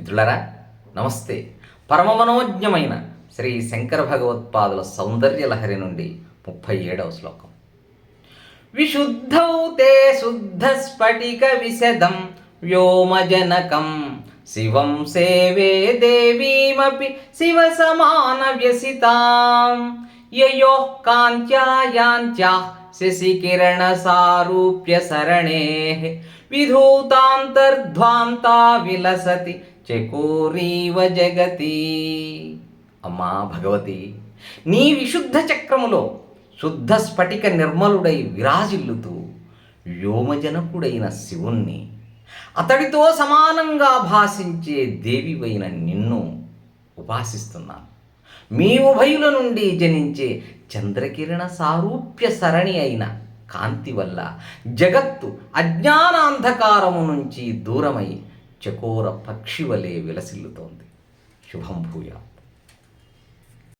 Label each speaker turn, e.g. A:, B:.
A: మిత్రులరా నమస్తే. పరమ మనోజ్ఞమైన శ్రీ శంకర భగవత్పాదుల సౌందర్య లహరి నుండి ముప్పై ఏడవ శ్లోకం. విశుద్ధౌ తే శుద్ధ స్ఫటిక విశదం వ్యోమజనకం. శివం సేవే దేవీమపి శివ సమాన వ్యసితాం. యయో కాంత్యాయాంత్యా శశికిరణ సారూప్య విధూతాంతర్ధ్వాంతా విలసతి చకోరీవ జగతి అమ్మా భగవతి నీ విశుద్ధ చక్రములో శుద్ధ స్ఫటిక నిర్మలుడై విరాజిల్లుతూ వ్యోమజనకుడైన శివుణ్ణి అతడితో సమానంగా భాషించే దేవివైన నిన్ను ఉపాసిస్తున్నాను. మీ ఉభయుల నుండి జనించే చంద్రకిరణ సారూప్య సరణి అయిన కాంతి వల్ల జగత్తు అజ్ఞానాంధకారము నుంచి దూరమై చకోర పక్షి వలె విలసిల్లుతోంది. శుభం భూయాత్.